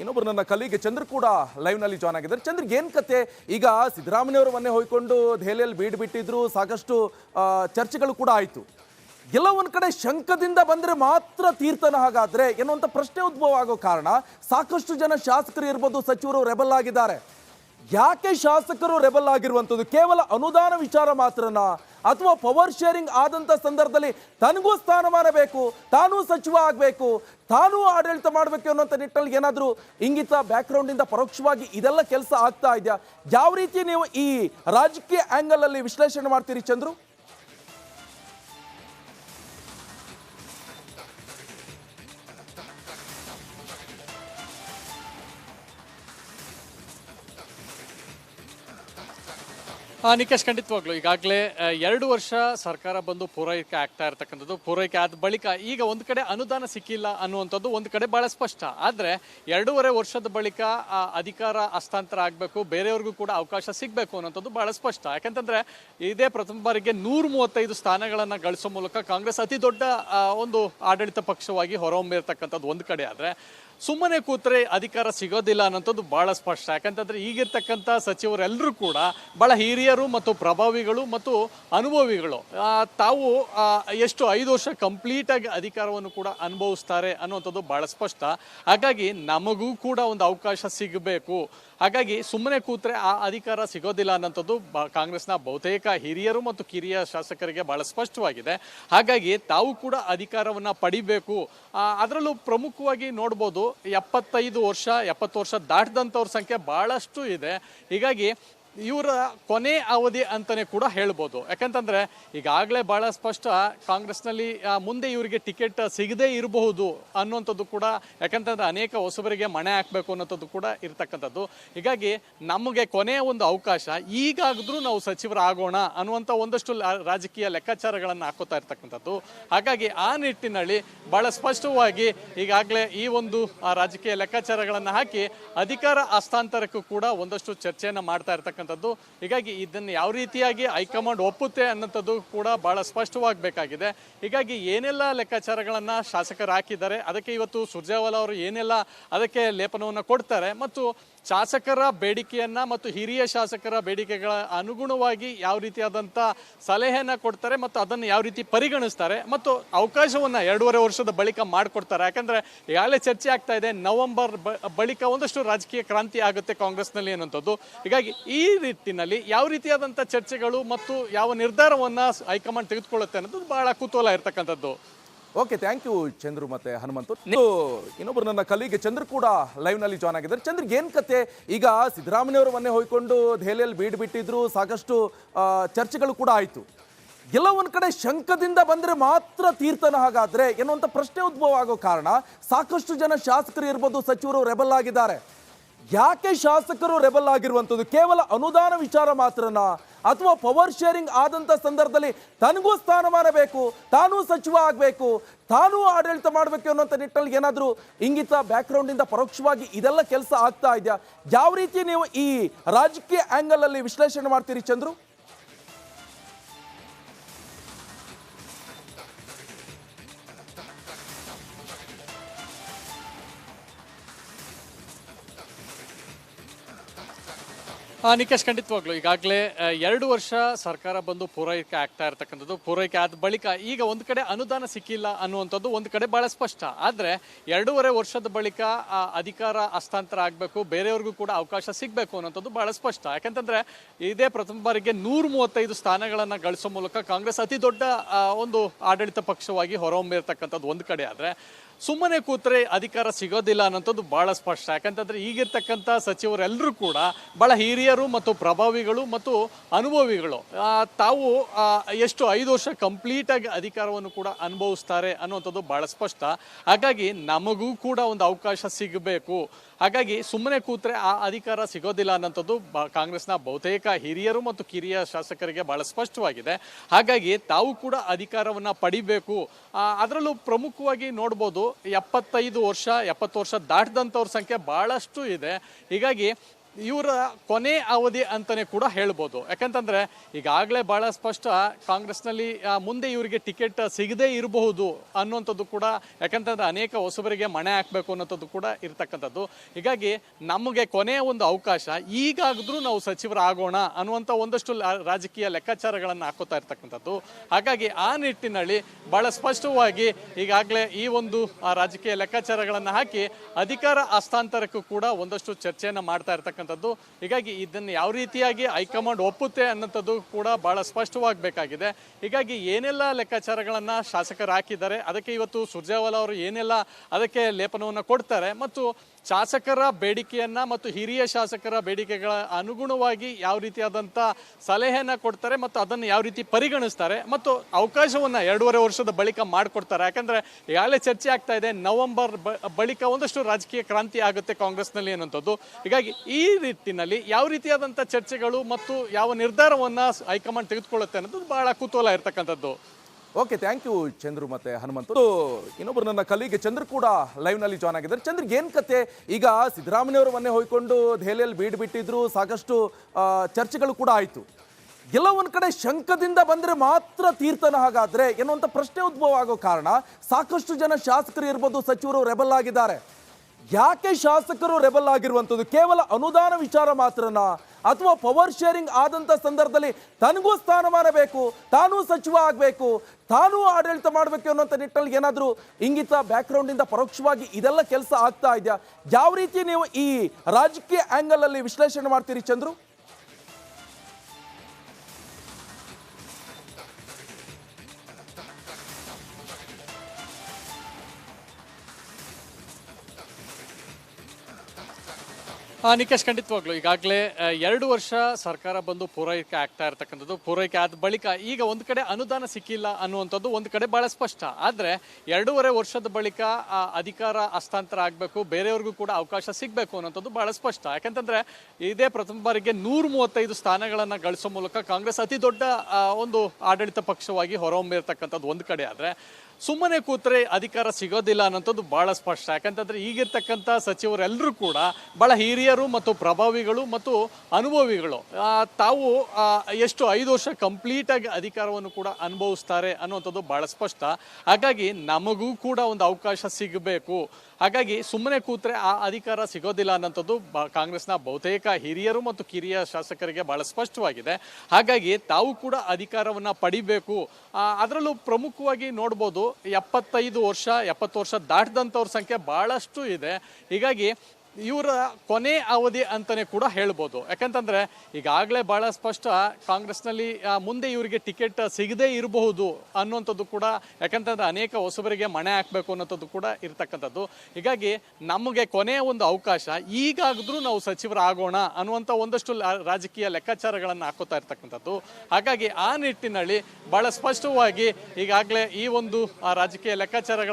ಇನ್ನೊಬ್ರು ನನ್ನ ಕಲೀಗೆ ಚಂದ್ರ ಕೂಡ ಲೈವ್ನಲ್ಲಿ ಜಾಯ್ನ್ ಆಗಿದ್ದಾರೆ. ಚಂದ್ರ ಏನ್ ಕತೆ? ಈಗ ಸಿದ್ದರಾಮಯ್ಯವರು ಮೊನ್ನೆ ಹೋಯ್ಕೊಂಡು ದೆಹಲಿಯಲ್ಲಿ ಬೀಡ್ ಬಿಟ್ಟಿದ್ರು, ಸಾಕಷ್ಟು ಚರ್ಚೆಗಳು ಕೂಡ ಆಯ್ತು. ಎಲ್ಲ ಒಂದ್ ಕಡೆ ಶಂಕದಿಂದ ಬಂದ್ರೆ ಮಾತ್ರ ತೀರ್ಥನ ಹಾಗಾದ್ರೆ ಎನ್ನುವಂತ ಪ್ರಶ್ನೆ ಉದ್ಭವ ಆಗೋ ಕಾರಣ ಸಾಕಷ್ಟು ಜನ ಶಾಸಕರು ಇರ್ಬೋದು, ಸಚಿವರು ರೆಬಲ್ ಆಗಿದ್ದಾರೆ. ಯಾಕೆ ಶಾಸಕರು ರೆಬಲ್ ಆಗಿರುವಂಥದ್ದು? ಕೇವಲ ಅನುದಾನ ವಿಚಾರ ಮಾತ್ರನಾ? ಅಥವಾ ಪವರ್ ಶೇರಿಂಗ್ ಆದಂಥ ಸಂದರ್ಭದಲ್ಲಿ ತನಗೂ ಸ್ಥಾನಮಾನ ಬೇಕು ತಾನೂ ಸಚಿವ ಆಗಬೇಕು, ತಾನೂ ಆಡಳಿತ ಮಾಡಬೇಕು ಅನ್ನೋಂಥ ನಿಟ್ಟಲ್ಲಿ ಏನಾದರೂ ಇಂಗಿತ ಬ್ಯಾಕ್ಗ್ರೌಂಡಿಂದ ಪರೋಕ್ಷವಾಗಿ ಇದೆಲ್ಲ ಕೆಲಸ ಆಗ್ತಾ ಇದೆಯಾ? ಯಾವ ರೀತಿ ನೀವು ಈ ರಾಜಕೀಯ ಆಂಗಲ್ ಅಲ್ಲಿ ವಿಶ್ಲೇಷಣೆ ಮಾಡ್ತೀರಿ ಚಂದ್ರು? ನಿಕೇಶ್, ಖಂಡಿತವಾಗ್ಲು ಈಗಾಗಲೇ ಎರಡು ವರ್ಷ ಸರ್ಕಾರ ಬಂದು ಪೂರೈಕೆ ಆಗ್ತಾ ಇರತಕ್ಕಂಥದ್ದು. ಪೂರೈಕೆ ಆದ ಬಳಿಕ ಈಗ ಒಂದು ಕಡೆ ಅನುದಾನ ಸಿಕ್ಕಿಲ್ಲ ಅನ್ನುವಂಥದ್ದು ಒಂದು ಕಡೆ ಬಹಳ ಸ್ಪಷ್ಟ. ಆದರೆ ಎರಡೂವರೆ ವರ್ಷದ ಬಳಿಕ ಅಧಿಕಾರ ಹಸ್ತಾಂತರ ಆಗಬೇಕು, ಬೇರೆಯವ್ರಿಗೂ ಕೂಡ ಅವಕಾಶ ಸಿಗಬೇಕು ಅನ್ನೋಂಥದ್ದು ಬಹಳ ಸ್ಪಷ್ಟ. ಯಾಕಂತಂದರೆ ಇದೇ ಪ್ರಥಮ ಬಾರಿಗೆ ನೂರ ಮೂವತ್ತೈದು ಸ್ಥಾನಗಳನ್ನು ಗಳಿಸೋ ಮೂಲಕ ಕಾಂಗ್ರೆಸ್ ಅತಿ ದೊಡ್ಡ ಒಂದು ಆಡಳಿತ ಪಕ್ಷವಾಗಿ ಹೊರಹೊಮ್ಮಿರ್ತಕ್ಕಂಥದ್ದು ಒಂದು ಕಡೆ. ಆದರೆ ಸುಮ್ಮನೆ ಕೂತ್ರೆ ಅಧಿಕಾರ ಸಿಗೋದಿಲ್ಲ ಅನ್ನೋಂಥದ್ದು ಬಹಳ ಸ್ಪಷ್ಟ. ಯಾಕಂತಂದ್ರೆ ಈಗಿರ್ತಕ್ಕಂಥ ಸಚಿವರೆಲ್ಲರೂ ಕೂಡ ಬಹಳ ಹಿರಿಯರು ಮತ್ತು ಪ್ರಭಾವಿಗಳು ಮತ್ತು ಅನುಭವಿಗಳು. ತಾವು ಎಷ್ಟು ಐದು ವರ್ಷ ಕಂಪ್ಲೀಟ್ ಆಗಿ ಅಧಿಕಾರವನ್ನು ಕೂಡ ಅನುಭವಿಸ್ತಾರೆ ಅನ್ನುವಂಥದ್ದು ಬಹಳ ಸ್ಪಷ್ಟ. ಹಾಗಾಗಿ ನಮಗೂ ಕೂಡ ಒಂದು ಅವಕಾಶ ಸಿಗಬೇಕು. ಹಾಗಾಗಿ ಸುಮ್ಮನೆ ಕೂತ್ರೆ ಆ ಅಧಿಕಾರ ಸಿಗೋದಿಲ್ಲ ಅನ್ನೋಂಥದ್ದು ಕಾಂಗ್ರೆಸ್ನ ಬಹುತೇಕ ಹಿರಿಯರು ಮತ್ತು ಕಿರಿಯ ಶಾಸಕರಿಗೆ ಬಹಳ ಸ್ಪಷ್ಟವಾಗಿದೆ. ಹಾಗಾಗಿ ತಾವು ಕೂಡ ಅಧಿಕಾರವನ್ನ ಪಡಿಬೇಕು. ಅದರಲ್ಲೂ ಪ್ರಮುಖವಾಗಿ ನೋಡ್ಬೋದು ಎಪ್ಪತ್ತೈದು ವರ್ಷ ಎಪ್ಪತ್ತು ವರ್ಷ ದಾಟಿದಂಥವ್ರ ಸಂಖ್ಯೆ ಭಾಳಷ್ಟು ಇದೆ. ಹೀಗಾಗಿ ಇವರ ಕೊನೆ ಅವಧಿ ಅಂತಲೇ ಕೂಡ ಹೇಳ್ಬೋದು. ಯಾಕಂತಂದರೆ ಈಗಾಗಲೇ ಭಾಳ ಸ್ಪಷ್ಟ ಕಾಂಗ್ರೆಸ್ನಲ್ಲಿ ಮುಂದೆ ಇವರಿಗೆ ಟಿಕೆಟ್ ಸಿಗದೇ ಇರಬಹುದು ಅನ್ನುವಂಥದ್ದು ಕೂಡ, ಯಾಕಂತಂದ್ರೆ ಅನೇಕ ಹೊಸಬರಿಗೆ ಮಣೆ ಹಾಕಬೇಕು ಅನ್ನೋಂಥದ್ದು ಕೂಡ ಇರತಕ್ಕಂಥದ್ದು. ಹೀಗಾಗಿ ನಮಗೆ ಕೊನೆಯ ಒಂದು ಅವಕಾಶ ಈಗಾದರೂ ನಾವು ಸಚಿವರಾಗೋಣ ಅನ್ನುವಂಥ ಒಂದಷ್ಟು ರಾಜಕೀಯ ಲೆಕ್ಕಾಚಾರಗಳನ್ನು ಹಾಕೋತಾ ಇರ್ತಕ್ಕಂಥದ್ದು. ಹಾಗಾಗಿ ಆ ನಿಟ್ಟಿನಲ್ಲಿ ಭಾಳ ಸ್ಪಷ್ಟವಾಗಿ ಈಗಾಗಲೇ ಈ ಒಂದು ರಾಜಕೀಯ ಲೆಕ್ಕಾಚಾರಗಳನ್ನು ಹಾಕಿ ಅಧಿಕಾರ ಹಸ್ತಾಂತರಕ್ಕೂ ಕೂಡ ಒಂದಷ್ಟು ಚರ್ಚೆಯನ್ನು ಮಾಡ್ತಾ ಇರ್ತಕ್ಕಂಥದ್ದು. ಹೀಗಾಗಿ ಇದನ್ನು ಯಾವ ರೀತಿಯಾಗಿ ಹೈಕಮಾಂಡ್ ಒಪ್ಪುತ್ತೆ ಅನ್ನೋಂಥದ್ದು ಕೂಡ ಬಹಳ ಸ್ಪಷ್ಟವಾಗಬೇಕಾಗಿದೆ. ಹೀಗಾಗಿ ಏನೆಲ್ಲ ಲೆಕ್ಕಾಚಾರಗಳನ್ನು ಶಾಸಕರು ಹಾಕಿದ್ದಾರೆ, ಅದಕ್ಕೆ ಇವತ್ತು ಸುರ್ಜೇವಾಲಾ ಅವರು ಏನೆಲ್ಲ ಅದಕ್ಕೆ ಲೇಪನವನ್ನು ಕೊಡ್ತಾರೆ ಮತ್ತು ಶಾಸಕರ ಬೇಡಿಕೆಯನ್ನ ಮತ್ತು ಹಿರಿಯ ಶಾಸಕರ ಬೇಡಿಕೆಗಳ ಅನುಗುಣವಾಗಿ ಯಾವ ರೀತಿಯಾದಂಥ ಸಲಹೆಯನ್ನ ಕೊಡ್ತಾರೆ ಮತ್ತು ಅದನ್ನು ಯಾವ ರೀತಿ ಪರಿಗಣಿಸ್ತಾರೆ ಮತ್ತು ಅವಕಾಶವನ್ನ ಎರಡೂವರೆ ವರ್ಷದ ಬಳಿಕ ಮಾಡಿಕೊಡ್ತಾರೆ. ಯಾಕಂದ್ರೆ ಈಗಾಗಲೇ ಚರ್ಚೆ ಆಗ್ತಾ ಇದೆ, ನವೆಂಬರ್ ಬಳಿಕ ಒಂದಷ್ಟು ರಾಜಕೀಯ ಕ್ರಾಂತಿ ಆಗುತ್ತೆ ಕಾಂಗ್ರೆಸ್ನಲ್ಲಿ ಅನ್ನುವಂಥದ್ದು. ಹೀಗಾಗಿ ಈ ನಿಟ್ಟಿನಲ್ಲಿ ಯಾವ ರೀತಿಯಾದಂಥ ಚರ್ಚೆಗಳು ಮತ್ತು ಯಾವ ನಿರ್ಧಾರವನ್ನ ಹೈಕಮಾಂಡ್ ತೆಗೆದುಕೊಳ್ಳುತ್ತೆ ಅನ್ನೋದು ಬಹಳ ಕುತೂಹಲ ಇರತಕ್ಕಂಥದ್ದು. ಓಕೆ ಥ್ಯಾಂಕ್ ಯು ಚಂದ್ರು ಮತ್ತೆ ಹನುಮಂತು ನೀವು ಇನ್ನೊಬ್ರು ನನ್ನ ಕಲಿಗೆ ಚಂದ್ರ ಕೂಡ ಲೈವ್ನಲ್ಲಿ ಜಾಯ್ನ್ ಆಗಿದ್ದಾರೆ. ಚಂದ್ರ ಏನ್ ಕತೆ? ಈಗ ಸಿದ್ದರಾಮಯ್ಯವರು ಮೊನ್ನೆ ಹೋಯ್ಕೊಂಡು ದೆಹಲಿಯಲ್ಲಿ ಬೀಡ್ ಬಿಟ್ಟಿದ್ರು, ಸಾಕಷ್ಟು ಚರ್ಚೆಗಳು ಕೂಡ ಆಯ್ತು. ಎಲ್ಲ ಒಂದ್ ಕಡೆ ಶಂಕದಿಂದ ಬಂದ್ರೆ ಮಾತ್ರ ತೀರ್ಥನ ಹಾಗಾದ್ರೆ ಎನ್ನುವಂತ ಪ್ರಶ್ನೆ ಉದ್ಭವ ಆಗೋ ಕಾರಣ ಸಾಕಷ್ಟು ಜನ ಶಾಸಕರು ಇರ್ಬೋದು, ಸಚಿವರು ರೆಬಲ್ ಆಗಿದ್ದಾರೆ. ಯಾಕೆ ಶಾಸಕರು ರೆಬಲ್ ಆಗಿರುವಂಥದ್ದು? ಕೇವಲ ಅನುದಾನ ವಿಚಾರ ಮಾತ್ರನಾ? ಅಥವಾ ಪವರ್ ಶೇರಿಂಗ್ ಆದಂಥ ಸಂದರ್ಭದಲ್ಲಿ ತನಗೂ ಸ್ಥಾನಮಾನ ಬೇಕು ತಾನೂ ಸಚಿವ ಆಗಬೇಕು, ತಾನೂ ಆಡಳಿತ ಮಾಡಬೇಕು ಅನ್ನೋಂಥ ನಿಟ್ಟಲ್ಲಿ ಏನಾದರೂ ಇಂಗಿತ ಬ್ಯಾಕ್ಗ್ರೌಂಡಿಂದ ಪರೋಕ್ಷವಾಗಿ ಇದೆಲ್ಲ ಕೆಲಸ ಆಗ್ತಾ ಇದೆಯಾ? ಯಾವ ರೀತಿ ನೀವು ಈ ರಾಜಕೀಯ ಆಂಗಲ್ ಅಲ್ಲಿ ವಿಶ್ಲೇಷಣೆ ಮಾಡ್ತೀರಿ ಚಂದ್ರು? ನಿಕೇಶ್, ಖಂಡಿತವಾಗ್ಲು ಈಗಾಗಲೇ ಎರಡು ವರ್ಷ ಸರ್ಕಾರ ಬಂದು ಪೂರೈಕೆ ಆಗ್ತಾ ಇರತಕ್ಕಂಥದ್ದು. ಪೂರೈಕೆ ಆದ ಬಳಿಕ ಈಗ ಒಂದು ಕಡೆ ಅನುದಾನ ಸಿಕ್ಕಿಲ್ಲ ಅನ್ನುವಂಥದ್ದು ಒಂದು ಕಡೆ ಬಹಳ ಸ್ಪಷ್ಟ. ಆದರೆ ಎರಡೂವರೆ ವರ್ಷದ ಬಳಿಕ ಅಧಿಕಾರ ಹಸ್ತಾಂತರ ಆಗಬೇಕು, ಬೇರೆಯವ್ರಿಗೂ ಕೂಡ ಅವಕಾಶ ಸಿಗಬೇಕು ಅನ್ನೋಂಥದ್ದು ಬಹಳ ಸ್ಪಷ್ಟ. ಯಾಕಂತಂದರೆ ಇದೇ ಪ್ರಥಮ ಬಾರಿಗೆ ನೂರ ಮೂವತ್ತೈದು ಸ್ಥಾನಗಳನ್ನು ಗಳಿಸೋ ಮೂಲಕ ಕಾಂಗ್ರೆಸ್ ಅತಿ ದೊಡ್ಡ ಒಂದು ಆಡಳಿತ ಪಕ್ಷವಾಗಿ ಹೊರಹೊಮ್ಮಿರ್ತಕ್ಕಂಥದ್ದು ಒಂದು ಕಡೆ. ಆದರೆ ಸುಮ್ಮನೆ ಕೂತ್ರೆ ಅಧಿಕಾರ ಸಿಗೋದಿಲ್ಲ ಅನ್ನೋಂಥದ್ದು ಬಹಳ ಸ್ಪಷ್ಟ. ಯಾಕಂತಂದ್ರೆ ಈಗಿರ್ತಕ್ಕಂಥ ಸಚಿವರೆಲ್ಲರೂ ಕೂಡ ಬಹಳ ಹಿರಿಯರು ಮತ್ತು ಪ್ರಭಾವಿಗಳು ಮತ್ತು ಅನುಭವಿಗಳು. ತಾವು ಎಷ್ಟು ಐದು ವರ್ಷ ಕಂಪ್ಲೀಟ್ ಆಗಿ ಅಧಿಕಾರವನ್ನು ಕೂಡ ಅನುಭವಿಸ್ತಾರೆ ಅನ್ನುವಂಥದ್ದು ಬಹಳ ಸ್ಪಷ್ಟ. ಹಾಗಾಗಿ ನಮಗೂ ಕೂಡ ಒಂದು ಅವಕಾಶ ಸಿಗಬೇಕು. ಹಾಗಾಗಿ ಸುಮ್ಮನೆ ಕೂತ್ರೆ ಆ ಅಧಿಕಾರ ಸಿಗೋದಿಲ್ಲ ಅನ್ನೋಂಥದ್ದು ಕಾಂಗ್ರೆಸ್ನ ಬಹುತೇಕ ಹಿರಿಯರು ಮತ್ತು ಕಿರಿಯ ಶಾಸಕರಿಗೆ ಬಹಳ ಸ್ಪಷ್ಟವಾಗಿದೆ. ಹಾಗಾಗಿ ತಾವು ಕೂಡ ಅಧಿಕಾರವನ್ನ ಪಡಿಬೇಕು. ಅದರಲ್ಲೂ ಪ್ರಮುಖವಾಗಿ ನೋಡ್ಬೋದು ಎಪ್ಪತ್ತೈದು ವರ್ಷ, ಎಪ್ಪತ್ತು ವರ್ಷ ದಾಟದಂಥವ್ರ ಸಂಖ್ಯೆ ಬಹಳಷ್ಟು ಇದೆ. ಹೀಗಾಗಿ ಇವರ ಕೊನೆ ಅವಧಿ ಅಂತಲೇ ಕೂಡ ಹೇಳ್ಬೋದು. ಯಾಕಂತಂದರೆ ಈಗಾಗಲೇ ಭಾಳ ಸ್ಪಷ್ಟ ಕಾಂಗ್ರೆಸ್ನಲ್ಲಿ ಮುಂದೆ ಇವರಿಗೆ ಟಿಕೆಟ್ ಸಿಗದೇ ಇರಬಹುದು ಅನ್ನುವಂಥದ್ದು ಕೂಡ, ಯಾಕಂತಂದ್ರೆ ಅನೇಕ ಹೊಸಬರಿಗೆ ಮಣೆ ಹಾಕಬೇಕು ಅನ್ನೋಂಥದ್ದು ಕೂಡ ಇರತಕ್ಕಂಥದ್ದು. ಹೀಗಾಗಿ ನಮಗೆ ಕೊನೆಯ ಒಂದು ಅವಕಾಶ ಈಗಾದರೂ ನಾವು ಸಚಿವರಾಗೋಣ ಅನ್ನುವಂಥ ಒಂದಷ್ಟು ರಾಜಕೀಯ ಲೆಕ್ಕಾಚಾರಗಳನ್ನು ಹಾಕೋತಾ ಇರ್ತಕ್ಕಂಥದ್ದು. ಹಾಗಾಗಿ ಆ ನಿಟ್ಟಿನಲ್ಲಿ ಭಾಳ ಸ್ಪಷ್ಟವಾಗಿ ಈಗಾಗಲೇ ಈ ಒಂದು ರಾಜಕೀಯ ಲೆಕ್ಕಾಚಾರಗಳನ್ನು ಹಾಕಿ ಅಧಿಕಾರ ಹಸ್ತಾಂತರಕ್ಕೂ ಕೂಡ ಒಂದಷ್ಟು ಚರ್ಚೆಯನ್ನು ಮಾಡ್ತಾ ಇರ್ತಕ್ಕಂಥದ್ದು ಹೀಗಾಗಿ ಇದನ್ನು ಯಾವ ರೀತಿಯಾಗಿ ಹೈಕಮಾಂಡ್ ಒಪ್ಪುತ್ತೆ ಅನ್ನೋಂಥದ್ದು ಕೂಡ ಬಹಳ ಸ್ಪಷ್ಟವಾಗಬೇಕಾಗಿದೆ. ಹೀಗಾಗಿ ಏನೆಲ್ಲ ಲೆಕ್ಕಾಚಾರಗಳನ್ನು ಶಾಸಕರು ಹಾಕಿದ್ದಾರೆ, ಅದಕ್ಕೆ ಇವತ್ತು ಸುರ್ಜೇವಾಲಾ ಅವರು ಏನೆಲ್ಲ ಅದಕ್ಕೆ ಲೇಪನವನ್ನು ಕೊಡ್ತಾರೆ, ಮತ್ತು ಶಾಸಕರ ಬೇಡಿಕೆಯನ್ನ ಮತ್ತು ಹಿರಿಯ ಶಾಸಕರ ಬೇಡಿಕೆಗಳ ಅನುಗುಣವಾಗಿ ಯಾವ ರೀತಿಯಾದಂಥ ಸಲಹೆಯನ್ನ ಕೊಡ್ತಾರೆ ಮತ್ತು ಅದನ್ನು ಯಾವ ರೀತಿ ಪರಿಗಣಿಸ್ತಾರೆ ಮತ್ತು ಅವಕಾಶವನ್ನ ಎರಡೂವರೆ ವರ್ಷದ ಬಳಿಕ ಮಾಡಿಕೊಡ್ತಾರೆ. ಯಾಕಂದ್ರೆ ಈಗಾಗಲೇ ಚರ್ಚೆ ಆಗ್ತಾ ಇದೆ, ನವೆಂಬರ್ ಬಳಿಕ ಒಂದಷ್ಟು ರಾಜಕೀಯ ಕ್ರಾಂತಿ ಆಗುತ್ತೆ ಕಾಂಗ್ರೆಸ್ನಲ್ಲಿ ಅನ್ನುವಂಥದ್ದು. ಹೀಗಾಗಿ ಈ ನಿಟ್ಟಿನಲ್ಲಿ ಯಾವ ರೀತಿಯಾದಂಥ ಚರ್ಚೆಗಳು ಮತ್ತು ಯಾವ ನಿರ್ಧಾರವನ್ನ ಹೈಕಮಾಂಡ್ ತೆಗೆದುಕೊಳ್ಳುತ್ತೆ ಅನ್ನೋದು ಬಹಳ ಕುತೂಹಲ ಇರ್ತಕ್ಕಂಥದ್ದು. ಓಕೆ ಥ್ಯಾಂಕ್ ಯು ಚಂದ್ರು ಮತ್ತೆ ಹನುಮಂತು ಇನ್ನೊಬ್ರು ನನ್ನ ಕಲೀಗೆ ಚಂದ್ರ ಕೂಡ ಲೈವ್ನಲ್ಲಿ ಜಾಯ್ನ್ ಆಗಿದ್ದಾರೆ. ಚಂದ್ರ ಏನ್ ಕತೆ? ಈಗ ಸಿದ್ದರಾಮಯ್ಯವರು ಮೊನ್ನೆ ಹೋಯ್ಕೊಂಡು ದೆಹಲಿಯಲ್ಲಿ ಬೀಡ್ ಬಿಟ್ಟಿದ್ರು, ಸಾಕಷ್ಟು ಚರ್ಚೆಗಳು ಕೂಡ ಆಯ್ತು. ಎಲ್ಲ ಒಂದ್ ಕಡೆ ಶಂಕದಿಂದ ಬಂದ್ರೆ ಮಾತ್ರ ತೀರ್ಥನ ಹಾಗಾದ್ರೆ ಏನೋಂತ ಪ್ರಶ್ನೆ ಉದ್ಭವ ಆಗೋ ಕಾರಣ ಸಾಕಷ್ಟು ಜನ ಶಾಸಕರು ಇರ್ಬೋದು, ಸಚಿವರು ರೆಬಲ್ ಆಗಿದ್ದಾರೆ. ಯಾಕೆ ಶಾಸಕರು ರೆಬಲ್ ಆಗಿರುವಂಥದ್ದು? ಕೇವಲ ಅನುದಾನ ವಿಚಾರ ಮಾತ್ರನಾ? ಅಥವಾ ಪವರ್ ಶೇರಿಂಗ್ ಆದಂಥ ಸಂದರ್ಭದಲ್ಲಿ ತನಗೂ ಸ್ಥಾನಮಾನ ಬೇಕು ತಾನೂ ಸಚಿವ ಆಗಬೇಕು, ತಾನೂ ಆಡಳಿತ ಮಾಡಬೇಕು ಅನ್ನೋಂಥ ನಿಟ್ಟಲ್ಲಿ ಏನಾದರೂ ಇಂಗಿತ ಬ್ಯಾಕ್ಗ್ರೌಂಡಿಂದ ಪರೋಕ್ಷವಾಗಿ ಇದೆಲ್ಲ ಕೆಲಸ ಆಗ್ತಾ ಇದೆಯಾ? ಯಾವ ರೀತಿ ನೀವು ಈ ರಾಜಕೀಯ ಆ್ಯಂಗಲಲ್ಲಿ ವಿಶ್ಲೇಷಣೆ ಮಾಡ್ತೀರಿ ಚಂದ್ರು? ನಿಕೇಶ್, ಖಂಡಿತವಾಗ್ಲು ಈಗಾಗಲೇ ಎರಡು ವರ್ಷ ಸರ್ಕಾರ ಬಂದು ಪೂರೈಕೆ ಆಗ್ತಾ ಇರತಕ್ಕಂಥದ್ದು. ಪೂರೈಕೆ ಆದ ಬಳಿಕ ಈಗ ಒಂದು ಕಡೆ ಅನುದಾನ ಸಿಕ್ಕಿಲ್ಲ ಅನ್ನುವಂಥದ್ದು ಒಂದು ಕಡೆ ಬಹಳ ಸ್ಪಷ್ಟ. ಆದರೆ ಎರಡೂವರೆ ವರ್ಷದ ಬಳಿಕ ಅಧಿಕಾರ ಹಸ್ತಾಂತರ ಆಗಬೇಕು, ಬೇರೆಯವ್ರಿಗೂ ಕೂಡ ಅವಕಾಶ ಸಿಗಬೇಕು ಅನ್ನೋಂಥದ್ದು ಬಹಳ ಸ್ಪಷ್ಟ. ಯಾಕಂತಂದರೆ ಇದೇ ಪ್ರಥಮ ಬಾರಿಗೆ ನೂರ ಮೂವತ್ತೈದು ಸ್ಥಾನಗಳನ್ನು ಗಳಿಸೋ ಮೂಲಕ ಕಾಂಗ್ರೆಸ್ ಅತಿ ದೊಡ್ಡ ಒಂದು ಆಡಳಿತ ಪಕ್ಷವಾಗಿ ಹೊರಹೊಮ್ಮಿರ್ತಕ್ಕಂಥದ್ದು ಒಂದು ಕಡೆ. ಆದರೆ ಸುಮ್ಮನೆ ಕೂತ್ರೆ ಅಧಿಕಾರ ಸಿಗೋದಿಲ್ಲ ಅನ್ನೋಂಥದ್ದು ಬಹಳ ಸ್ಪಷ್ಟ. ಯಾಕಂತಂದ್ರೆ ಈಗಿರ್ತಕ್ಕಂಥ ಸಚಿವರೆಲ್ಲರೂ ಕೂಡ ಬಹಳ ಹಿರಿಯರು ಮತ್ತು ಪ್ರಭಾವಿಗಳು ಮತ್ತು ಅನುಭವಿಗಳು. ತಾವು ಎಷ್ಟು ಐದು ವರ್ಷ ಕಂಪ್ಲೀಟ್ ಆಗಿ ಅಧಿಕಾರವನ್ನು ಕೂಡ ಅನುಭವಿಸ್ತಾರೆ ಅನ್ನುವಂಥದ್ದು ಬಹಳ ಸ್ಪಷ್ಟ. ಹಾಗಾಗಿ ನಮಗೂ ಕೂಡ ಒಂದು ಅವಕಾಶ ಸಿಗಬೇಕು. ಹಾಗಾಗಿ ಸುಮ್ಮನೆ ಕೂತ್ರೆ ಆ ಅಧಿಕಾರ ಸಿಗೋದಿಲ್ಲ ಅನ್ನೋಂಥದ್ದು ಬ- ಕಾಂಗ್ರೆಸ್ನ ಬಹುತೇಕ ಹಿರಿಯರು ಮತ್ತು ಕಿರಿಯ ಶಾಸಕರಿಗೆ ಬಹಳ ಸ್ಪಷ್ಟವಾಗಿದೆ. ಹಾಗಾಗಿ ತಾವು ಕೂಡ ಅಧಿಕಾರವನ್ನ ಪಡಿಬೇಕು. ಅದರಲ್ಲೂ ಪ್ರಮುಖವಾಗಿ ನೋಡ್ಬೋದು ಎಪ್ಪತ್ತೈದು ವರ್ಷ ಎಪ್ಪತ್ತು ವರ್ಷ ದಾಟಿದಂಥವ್ರ ಸಂಖ್ಯೆ ಭಾಳಷ್ಟು ಇದೆ. ಹೀಗಾಗಿ ಇವರ ಕೊನೆ ಅವಧಿ ಅಂತಲೇ ಕೂಡ ಹೇಳ್ಬೋದು. ಯಾಕಂತಂದರೆ ಈಗಾಗಲೇ ಭಾಳ ಸ್ಪಷ್ಟ ಕಾಂಗ್ರೆಸ್ನಲ್ಲಿ ಮುಂದೆ ಇವರಿಗೆ ಟಿಕೆಟ್ ಸಿಗದೇ ಇರಬಹುದು ಅನ್ನುವಂಥದ್ದು ಕೂಡ, ಯಾಕಂತಂದ್ರೆ ಅನೇಕ ಹೊಸಬರಿಗೆ ಮಣೆ ಹಾಕಬೇಕು ಅನ್ನೋಂಥದ್ದು ಕೂಡ ಇರತಕ್ಕಂಥದ್ದು. ಹೀಗಾಗಿ ನಮಗೆ ಕೊನೆಯ ಒಂದು ಅವಕಾಶ ಈಗಾದರೂ ನಾವು ಸಚಿವರಾಗೋಣ ಅನ್ನುವಂಥ ಒಂದಷ್ಟು ರಾಜಕೀಯ ಲೆಕ್ಕಾಚಾರಗಳನ್ನು ಹಾಕೋತಾ ಇರ್ತಕ್ಕಂಥದ್ದು. ಹಾಗಾಗಿ ಆ ನಿಟ್ಟಿನಲ್ಲಿ ಭಾಳ ಸ್ಪಷ್ಟವಾಗಿ ಈಗಾಗಲೇ ಈ ಒಂದು ರಾಜಕೀಯ ಲೆಕ್ಕಾಚಾರಗಳನ್ನು